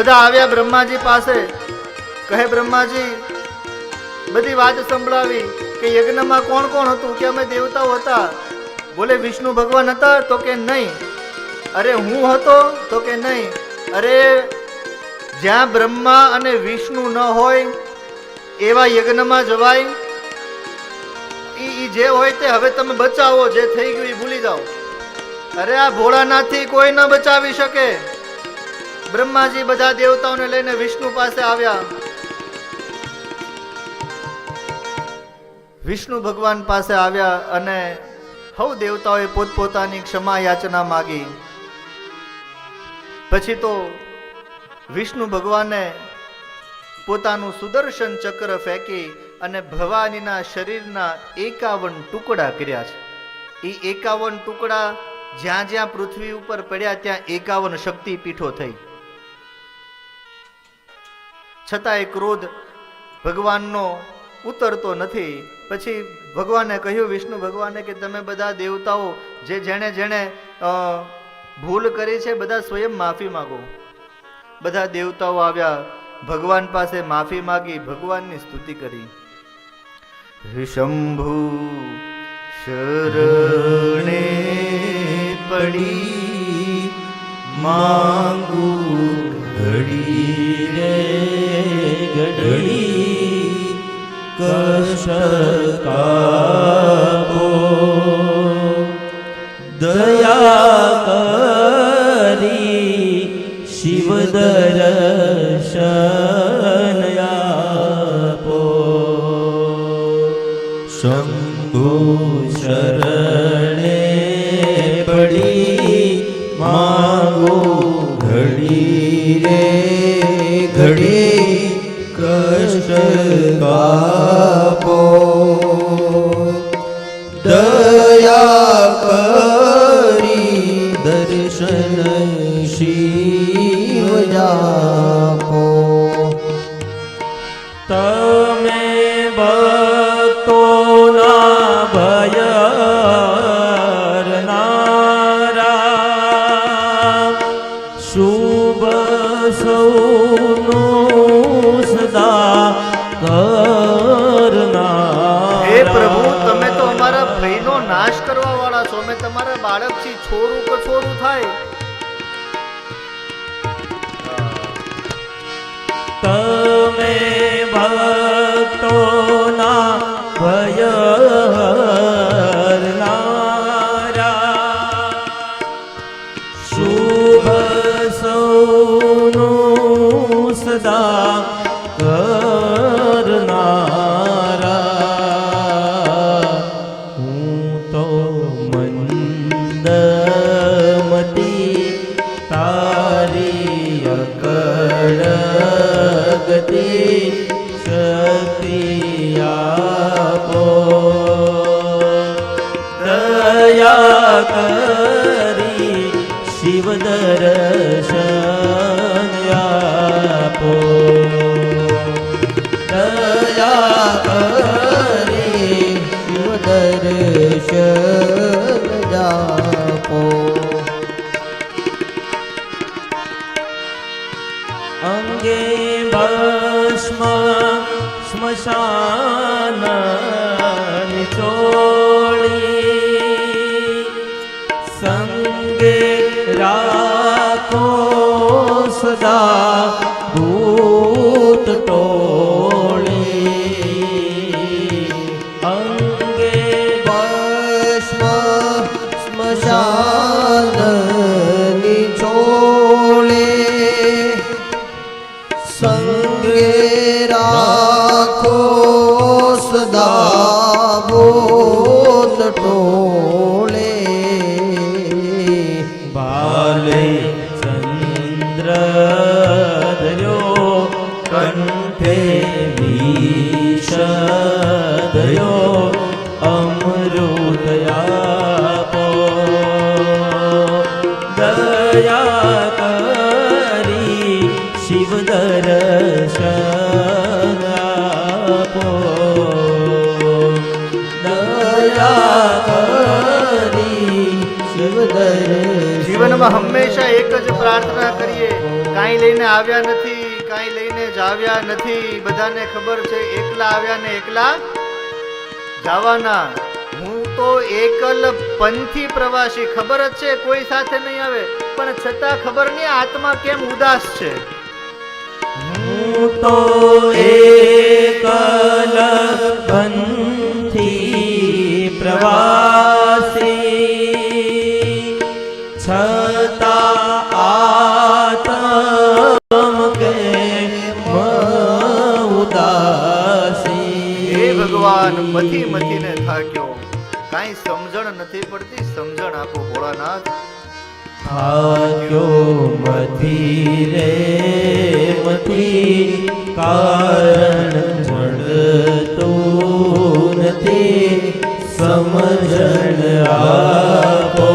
બધા આવ્યા બ્રહ્માજી પાસે. કહે, બ્રહ્માજી, બધી વાત સંભળાવી કે યજ્ઞમાં કોણ કોણ હતું? કે અમે દેવતાઓ હતા? બોલે, વિષ્ણુ ભગવાન હતા તો કે નહીં? અરે, હું હતો તો કે નહીં? અરે, જ્યાં બ્રહ્મા અને વિષ્ણુ ન હોય, એવા યજ્ઞમાં જવાય? એ જે હોય તે હવે તમે બચાવો, જે થઈ ગયું એ ભૂલી જાઓ. અરે, આ ભોળાનાથથી કોઈ ન બચાવી શકે. બ્રહ્માજી બધા દેવતાઓને લઈને વિષ્ણુ પાસે આવ્યા. વિષ્ણુ ભગવાન પાસે આવ્યા અને હવ દેવતાઓએ પોતપોતાની ક્ષમા યાચના માગી. પછી તો વિષ્ણુ ભગવાને પોતાનું સુદર્શન ચક્ર ફેંકી અને ભવાનીના શરીરના એકાવન ટુકડા કર્યા છે. એ એકાવન ટુકડા જ્યાં જ્યાં પૃથ્વી ઉપર પડ્યા ત્યાં એકાવન શક્તિ પીઠો થઈ. છતાં એ ક્રોધ ભગવાનનો ઉતરતો નથી. પછી ભગવાને કહ્યું, વિષ્ણુ ભગવાને, કે તમે બધા દેવતાઓ જે જેણે જેણે ભૂલ કરી છે, બધા સ્વયં માફી માગો. બધા દેવતાઓ આવ્યા, ભગવાન પાસે માફી માગી, ભગવાનની સ્તુતિ કરી. શંભુ, શરણે પડી, માંગુ કાપો દયા કરી શિવ દર્શન આપો. શંભુ શરણે પડી માગો ઘડી રે ઘડી કષ્ટ કાપો દયા કરી દર્શન શિવ જાપો. તમે ભક્તોના ભય શુભ સૌનું પ્રભુ તમે તો અમારા ભયનો નાશ કરવા વાળા છો. અમે તમારા બાળકથી છોરું કે છોરું થાય. તમે ભક્તોના ભય. શુભ સૌનું સદા શિવ સદા ભૂત ટોળી. અંગે ભસ્મ સ્મશાન છોળે. સંગે રાખો સદા ભૂત ટોળે. બાલે જીવનમાં હંમેશા એક જ પ્રાર્થના કરીએ. કાંઈ લઈને આવ્યા નથી, કાંઈ લઈને જાવ્યા નથી. બધાને ખબર છે, એકલા આવ્યા ને એકલા જવાના. હું તો એકલ પંથી પ્રવાસી, ખબર જ છે, કોઈ સાથે નહીં આવે. પણ છતાં ખબર નહીં, આત્મા કેમ ઉદાસ છે? હું તો એકલ પંથી ભગવાન મથી મથીને થાક્યો. કાંઈ સમજણ નથી પડતી, સમજણ આપો ભોળાનાથ. થાક્યો મથી રે મથી, કારણ જડતું નથી. સમજણ આપો.